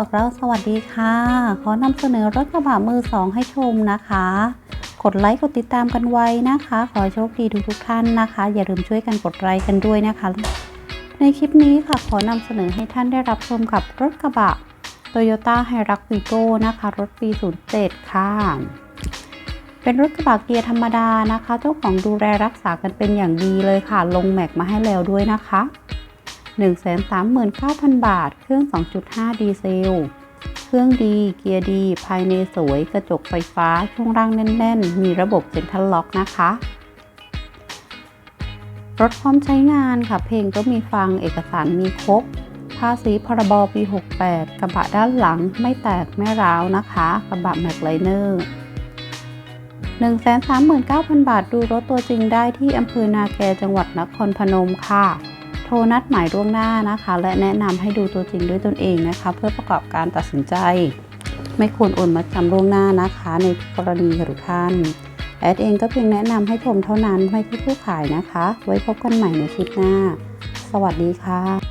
บอกเราสวัสดีค่ะ ขอนำเสนอรถกระบะมือสองให้ชมนะคะ กดไลค์กดติดตามกันไว้นะคะ ขอโชคดีทุกทุกท่านนะคะ อย่าลืมช่วยกันกดไลค์กันด้วยนะคะ ในคลิปนี้ค่ะขอนำเสนอให้ท่านได้รับชมกับรถกระบะ Toyota h i r u x v i g o นะคะ รถปี 07 ค่ะ เป็นรถกระบะเกียร์ธรรมดานะคะ เจ้าของดูแลรักษากันเป็นอย่างดีเลยค่ะ ลงแม็กมาให้แล้วด้วยนะคะ 139,000 บาท เครื่อง 2.5 ดีเซล เครื่องดี เกียร์ดี ภายในสวย กระจกไฟฟ้า ช่วงล่างแน่น ๆ มีระบบเซ็นทรัลล็อกนะคะ รถพร้อมใช้งานค่ะ เพลงก็มีฟัง เอกสารมีครบ ภาษีพรบปี 68 กระบะด้านหลังไม่แตกไม่ร้าวนะคะ กระบะแม็กไลเนอร์139,000 บาท ดูรถตัวจริงได้ที่อำเภอนาแกจังหวัดนครพนมค่ะ โทรนัดหมายล่วงหน้านะคะ และแนะนำให้ดูตัวจริงด้วยตนเองนะคะ เพื่อประกอบการตัดสินใจ ไม่ควรโอนมาจำล่วงหน้านะคะ ในกรณีทุกท่านแอดเองก็เพียงแนะนำให้ชมเท่านั้นไม่ใช่ผู้ขายนะคะ ไว้พบกันใหม่ในคลิปหน้า สวัสดีค่ะ